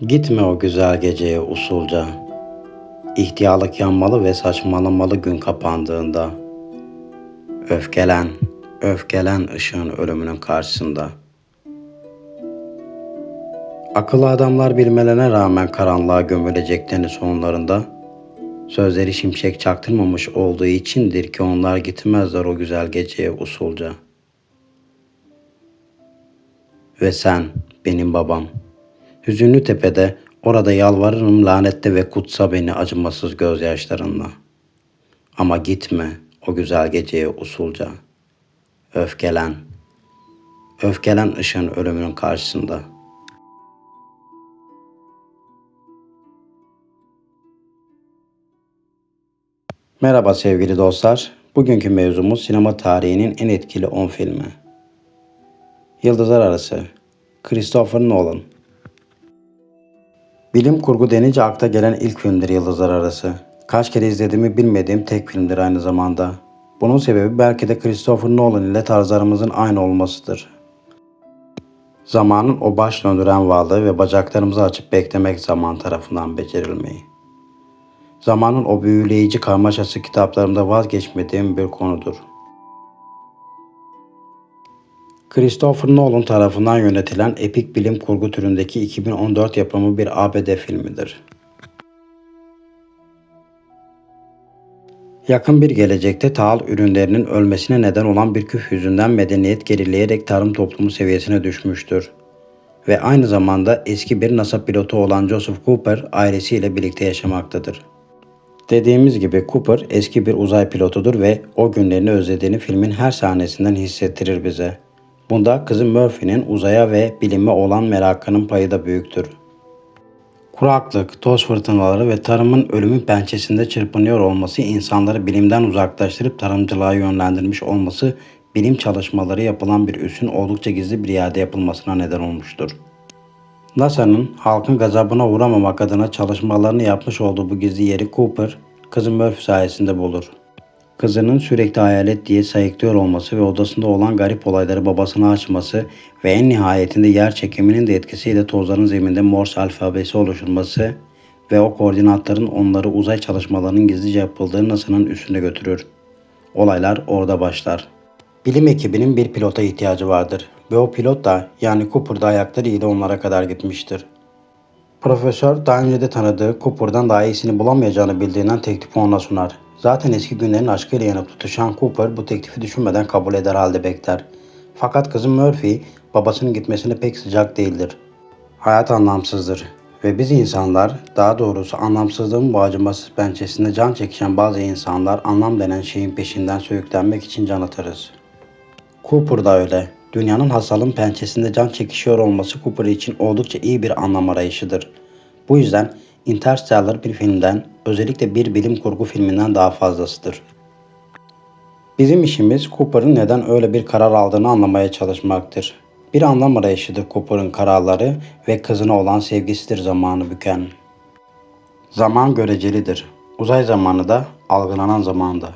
Gitme o güzel geceye usulca. İhtiyarlık yanmalı ve saçmalamalı gün kapandığında. Öfkelen, öfkelen ışığın ölümünün karşısında. Akıllı adamlar bilmelerine rağmen karanlığa gömüleceklerini sonlarında, sözleri şimşek çaktırmamış olduğu içindir ki onlar gitmezler o güzel geceye usulca. Ve sen, benim babam.'' Hüzünlü tepede orada yalvarırım lanette ve kutsa beni acımasız gözyaşlarınla. Ama gitme o güzel geceye usulca. Öfkelen. Öfkelen ışığın ölümünün karşısında. Merhaba sevgili dostlar. Bugünkü mevzumuz sinema tarihinin en etkili 10 filmi. Yıldızlar Arası Christopher Nolan Bilim kurgu denince akla gelen ilk filmdir Yıldızlar Arası. Kaç kere izlediğimi bilmediğim tek filmdir aynı zamanda. Bunun sebebi belki de Christopher Nolan ile tarzlarımızın aynı olmasıdır. Zamanın o baş döndüren varlığı ve bacaklarımızı açıp beklemek zaman tarafından becerilmeyi. Zamanın o büyüleyici karmaşası kitaplarımda vazgeçmediğim bir konudur. Christopher Nolan tarafından yönetilen epik bilim kurgu türündeki 2014 yapımı bir ABD filmidir. Yakın bir gelecekte tahıl ürünlerinin ölmesine neden olan bir küf yüzünden medeniyet gerileyerek tarım toplumu seviyesine düşmüştür. Ve aynı zamanda eski bir NASA pilotu olan Joseph Cooper ailesiyle birlikte yaşamaktadır. Dediğimiz gibi Cooper eski bir uzay pilotudur ve o günlerini özlediğini filmin her sahnesinden hissettirir bize. Bunda kızı Murphy'nin uzaya ve bilime olan merakının payı da büyüktür. Kuraklık, toz fırtınaları ve tarımın ölümün pençesinde çırpınıyor olması insanları bilimden uzaklaştırıp tarımcılığa yönlendirmiş olması bilim çalışmaları yapılan bir üssün oldukça gizli bir yerde yapılmasına neden olmuştur. NASA'nın halkın gazabına uğramamak adına çalışmalarını yapmış olduğu bu gizli yeri Cooper, kızı Murphy sayesinde bulur. Kızının sürekli hayalet diye sayıklıyor olması ve odasında olan garip olayları babasına açması ve en nihayetinde yer çekiminin de etkisiyle tozların zeminde Morse alfabesi oluşturması ve o koordinatların onları uzay çalışmalarının gizlice yapıldığı NASA'nın üstüne götürür. Olaylar orada başlar. Bilim ekibinin bir pilota ihtiyacı vardır ve o pilot da yani Cooper da ayakları ile onlara kadar gitmiştir. Profesör daha önce de tanıdığı Cooper'dan daha iyisini bulamayacağını bildiğinden teklifi ona sunar. Zaten eski günlerin aşkıyla yanıp tutuşan Cooper bu teklifi düşünmeden kabul eder halde bekler. Fakat kızı Murphy babasının gitmesine pek sıcak değildir. Hayat anlamsızdır ve biz insanlar, daha doğrusu anlamsızlığın bu pençesinde can çekişen bazı insanlar anlam denen şeyin peşinden sürüklenmek için can atarız. Cooper da öyle. Dünyanın hastalığın pençesinde can çekişiyor olması Cooper için oldukça iyi bir anlam arayışıdır. Bu yüzden Interstellar bir filmden, özellikle bir bilim kurgu filminden daha fazlasıdır. Bizim işimiz Cooper'ın neden öyle bir karar aldığını anlamaya çalışmaktır. Bir anlam arayışıdır Cooper'ın kararları ve kızına olan sevgisidir zamanı büken. Zaman görecelidir. Uzay zamanı da algılanan zamanda.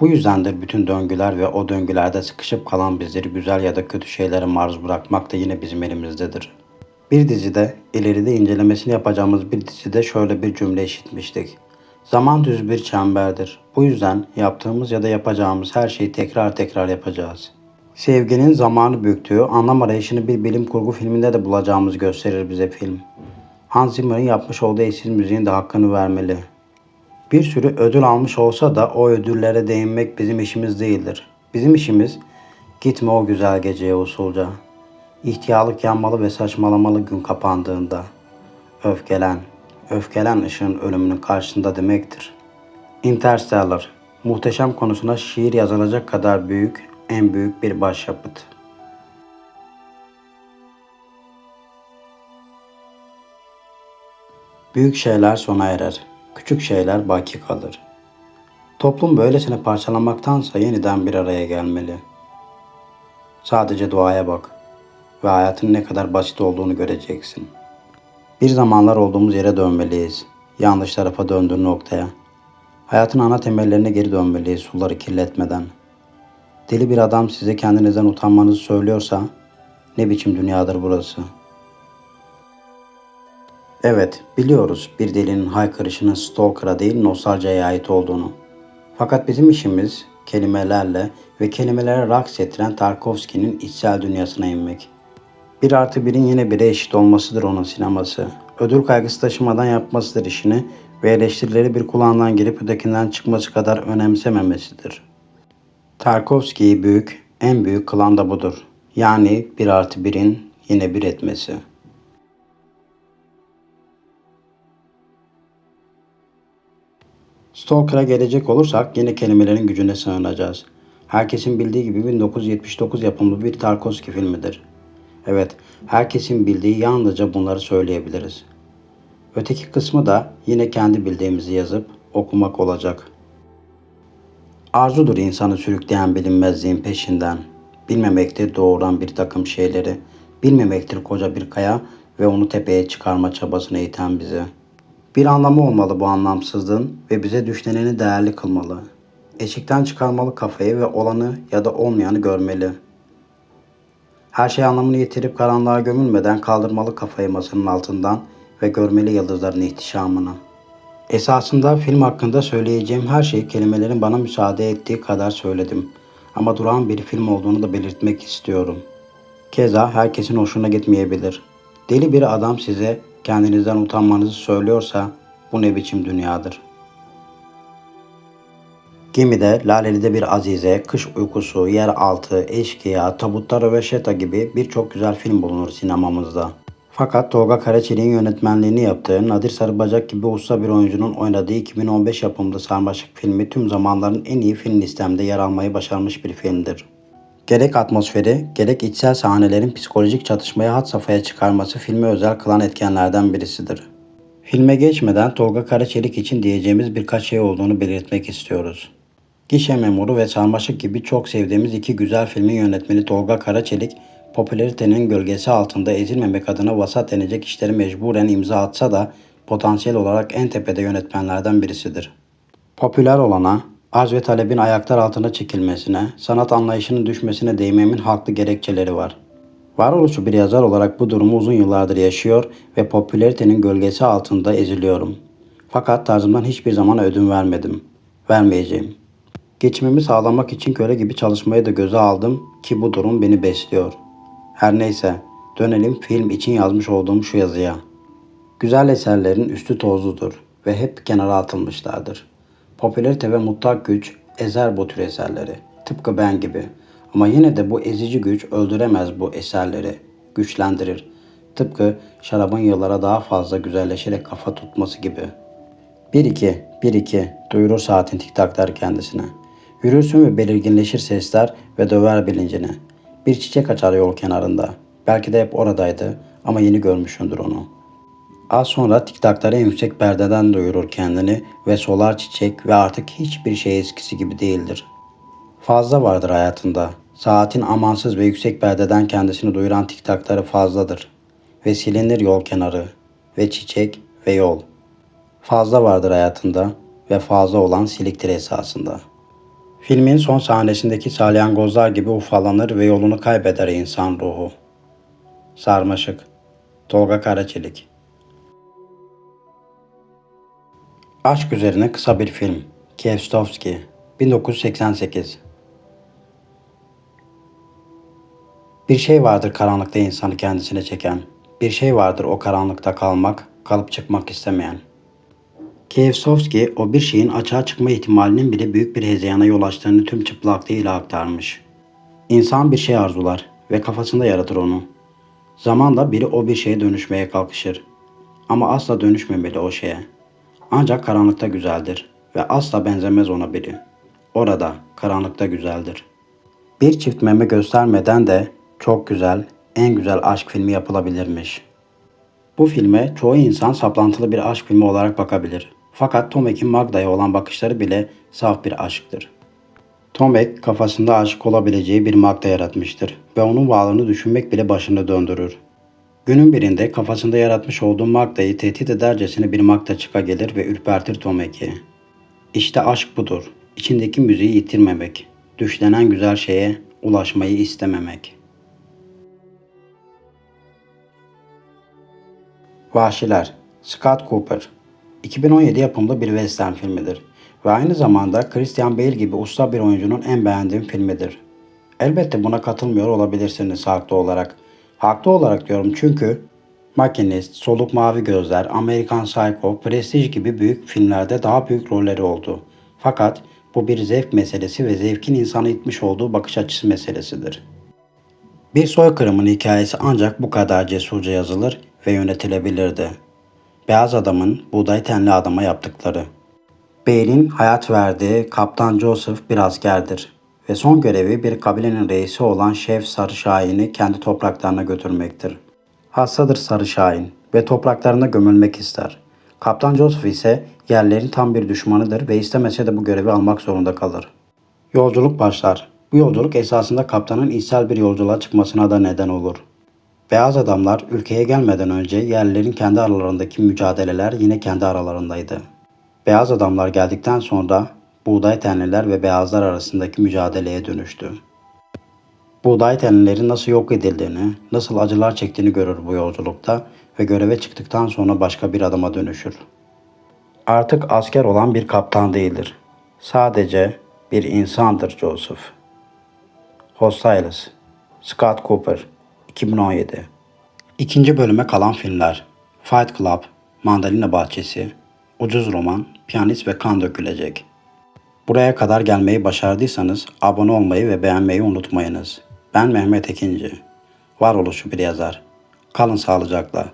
Bu yüzdendir bütün döngüler ve o döngülerde sıkışıp kalan bizleri güzel ya da kötü şeylere maruz bırakmak da yine bizim elimizdedir. Bir dizide, ileride incelemesini yapacağımız bir dizide şöyle bir cümle işitmiştik. Zaman düz bir çemberdir. Bu yüzden yaptığımız ya da yapacağımız her şeyi tekrar tekrar yapacağız. Sevginin zamanı büyüktüğü anlam arayışını bir bilim kurgu filminde de bulacağımız gösterir bize film. Hans Zimmer'ın yapmış olduğu eşsiz müziğin de hakkını vermeli. Bir sürü ödül almış olsa da o ödüllere değinmek bizim işimiz değildir. Bizim işimiz gitme o güzel geceye usulca. İhtiyarlık yanmalı ve saçmalamalı gün kapandığında. Öfkelen, öfkelen ışığın ölümünün karşısında demektir. Interstellar, muhteşem konusuna şiir yazılacak kadar büyük, en büyük bir başyapıt. Büyük şeyler sona erer, küçük şeyler baki kalır. Toplum böylesine parçalanmaktansa yeniden bir araya gelmeli. Sadece duaya bak ve hayatın ne kadar basit olduğunu göreceksin. Bir zamanlar olduğumuz yere dönmeliyiz. Yanlış tarafa döndüğün noktaya. Hayatın ana temellerine geri dönmeliyiz suları kirletmeden. Deli bir adam size kendinizden utanmanızı söylüyorsa ne biçim dünyadır burası?'' Evet, biliyoruz bir delinin haykırışının Stalker'a değil nostaljiye ait olduğunu. Fakat bizim işimiz kelimelerle ve kelimelere raks ettiren Tarkovski'nin içsel dünyasına inmek. Bir artı birin yine bire eşit olmasıdır onun sineması. Ödül kaygısı taşımadan yapmasıdır işini ve eleştirileri bir kulağından girip ötekinden çıkması kadar önemsememesidir. Tarkovski'yi büyük, en büyük kılan da budur. Yani bir artı birin yine bir etmesi. Stalker'a gelecek olursak yine kelimelerin gücüne sığınacağız. Herkesin bildiği gibi 1979 yapımlı bir Tarkovski filmidir. Evet, herkesin bildiği yalnızca bunları söyleyebiliriz. Öteki kısmı da yine kendi bildiğimizi yazıp okumak olacak. Arzudur insanı sürükleyen bilinmezliğin peşinden. Bilmemektir doğuran bir takım şeyleri. Bilmemektir koca bir kaya ve onu tepeye çıkarma çabasına iten bizi. Bir anlamı olmalı bu anlamsızlığın ve bize düşleneni değerli kılmalı. Eşikten çıkarmalı kafayı ve olanı ya da olmayanı görmeli. Her şey anlamını yitirip karanlığa gömülmeden kaldırmalı kafayı masanın altından ve görmeli yıldızların ihtişamını. Esasında film hakkında söyleyeceğim her şeyi kelimelerin bana müsaade ettiği kadar söyledim. Ama durağan bir film olduğunu da belirtmek istiyorum. Keza herkesin hoşuna gitmeyebilir. Deli bir adam size kendinizden utanmanızı söylüyorsa bu ne biçim dünyadır? Gemide, Laleli'de bir Azize, Kış Uykusu, Yeraltı, Eşkıya, Tabutta Röveşeta gibi birçok güzel film bulunur sinemamızda. Fakat Tolga Karaçelik'in yönetmenliğini yaptığı Nadir Sarıbacak gibi usta bir oyuncunun oynadığı 2015 yapımlı Sarmaşık filmi tüm zamanların en iyi film listemde yer almayı başarmış bir filmdir. Gerek atmosferi, gerek içsel sahnelerin psikolojik çatışmayı had safhaya çıkarması filmi özel kılan etkenlerden birisidir. Filme geçmeden Tolga Karaçelik için diyeceğimiz birkaç şey olduğunu belirtmek istiyoruz. Gişe Memuru ve Sarmaşık gibi çok sevdiğimiz iki güzel filmin yönetmeni Tolga Karaçelik, popülaritenin gölgesi altında ezilmemek adına vasat denecek işleri mecburen imza atsa da potansiyel olarak en tepede yönetmenlerden birisidir. Popüler olana, arz ve talebin ayaklar altına çekilmesine, sanat anlayışının düşmesine değmemin haklı gerekçeleri var. Varoluşu bir yazar olarak bu durumu uzun yıllardır yaşıyor ve popülaritenin gölgesi altında eziliyorum. Fakat tarzımdan hiçbir zaman ödün vermedim. Vermeyeceğim. Geçimimi sağlamak için köle gibi çalışmayı da göze aldım ki bu durum beni besliyor. Her neyse, dönelim film için yazmış olduğum şu yazıya. Güzel eserlerin üstü tozludur ve hep kenara atılmışlardır. Popülarite ve mutlak güç ezer bu tür eserleri. Tıpkı ben gibi. Ama yine de bu ezici güç öldüremez bu eserleri. Güçlendirir. Tıpkı şarabın yıllara daha fazla güzelleşerek kafa tutması gibi. 1-2, 1-2 duyurur saatin tiktakları kendisine. Yürürsün ve belirginleşir sesler ve döver bilincini. Bir çiçek açar yol kenarında. Belki de hep oradaydı ama yeni görmüşsündür onu. Az sonra tiktakları en yüksek perdeden duyurur kendini ve solar çiçek ve artık hiçbir şey eskisi gibi değildir. Fazla vardır hayatında. Saatin amansız ve yüksek perdeden kendisini duyuran tiktakları fazladır. Ve silinir yol kenarı ve çiçek ve yol. Fazla vardır hayatında ve fazla olan siliktir esasında. Filmin son sahnesindeki salyangozlar gibi ufalanır ve yolunu kaybeder insan ruhu. Sarmaşık Tolga Karaçelik Aşk üzerine kısa bir film. Kieslowski 1988 Bir şey vardır karanlıkta insanı kendisine çeken. Bir şey vardır o karanlıkta kalmak, kalıp çıkmak istemeyen. Kieslowski o bir şeyin açığa çıkma ihtimalinin bile büyük bir hezeyana yol açtığını tüm çıplaklığıyla aktarmış. İnsan bir şey arzular ve kafasında yaratır onu. Zamanla biri o bir şeye dönüşmeye kalkışır. Ama asla dönüşmemeli o şeye. Ancak karanlıkta güzeldir ve asla benzemez ona biri. Orada, karanlıkta güzeldir. Bir çift meme göstermeden de çok güzel, en güzel aşk filmi yapılabilirmiş. Bu filme çoğu insan saplantılı bir aşk filmi olarak bakabilir. Fakat Tomek'in Magda'ya olan bakışları bile saf bir aşktır. Tomek kafasında aşık olabileceği bir Magda yaratmıştır ve onun varlığını düşünmek bile başını döndürür. Günün birinde kafasında yaratmış olduğu Magda'yı tehdit edercesine bir Magda çıka gelir ve ürpertir Tomek'i. İşte aşk budur. İçindeki müziği yitirmemek. Düşlenen güzel şeye ulaşmayı istememek. Vahşiler Scott Cooper 2017 yapımlı bir western filmidir ve aynı zamanda Christian Bale gibi usta bir oyuncunun en beğendiğim filmidir. Elbette buna katılmıyor olabilirsiniz haklı olarak. Haklı olarak diyorum çünkü Makinist, Soluk Mavi Gözler, Amerikan Psycho, Prestige gibi büyük filmlerde daha büyük rolleri oldu. Fakat bu bir zevk meselesi ve zevkin insanı itmiş olduğu bakış açısı meselesidir. Bir soykırımın hikayesi ancak bu kadar cesurca yazılır ve yönetilebilirdi. Beyaz adamın buğday tenli adama yaptıkları. Bale'in hayat verdiği Kaptan Joseph bir askerdir ve son görevi bir kabilenin reisi olan Şef Sarı Şahin'i kendi topraklarına götürmektir. Hastadır Sarı Şahin ve topraklarına gömülmek ister. Kaptan Joseph ise yerlerin tam bir düşmanıdır ve istemese de bu görevi almak zorunda kalır. Yolculuk başlar. Bu yolculuk esasında kaptanın içsel bir yolculuğa çıkmasına da neden olur. Beyaz adamlar ülkeye gelmeden önce yerlilerin kendi aralarındaki mücadeleler yine kendi aralarındaydı. Beyaz adamlar geldikten sonra buğday tenliler ve beyazlar arasındaki mücadeleye dönüştü. Buğday tenlilerin nasıl yok edildiğini, nasıl acılar çektiğini görür bu yolculukta ve göreve çıktıktan sonra başka bir adama dönüşür. Artık asker olan bir kaptan değildir. Sadece bir insandır Joseph. Hostiles, Scott Cooper, 2017 İkinci bölüme kalan filmler Fight Club, Mandalina Bahçesi, Ucuz Roman, Piyanist ve Kan Dökülecek. Buraya kadar gelmeyi başardıysanız abone olmayı ve beğenmeyi unutmayınız. Ben Mehmet Ekinci. Varoluşu bir yazar. Kalın sağlıcakla.